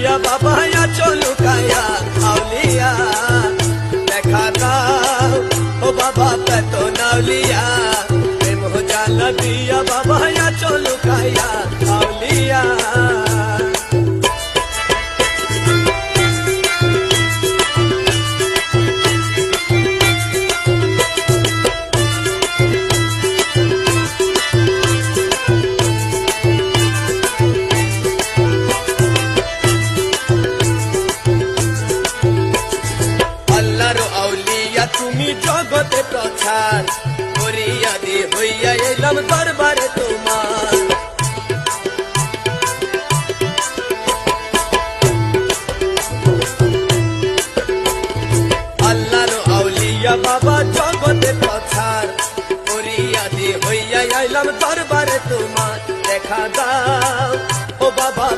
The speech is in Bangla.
अलिया बाबा, या चोलू काया अलिया देखा ना ओ बाबा पे तो नवलिया। प्रेम हो जाला दिया, बाबा, या चोलू काया अलिया তুমি জগতে প্রচার করিয়া দি, হইয়া এলাম দরবারে তোমার। আল্লাহর আউলিয়া বাবা জগতে প্রচার করিয়া দি, হইয়া এলাম দরবারে তোমার। দেখা দাও ও বাবা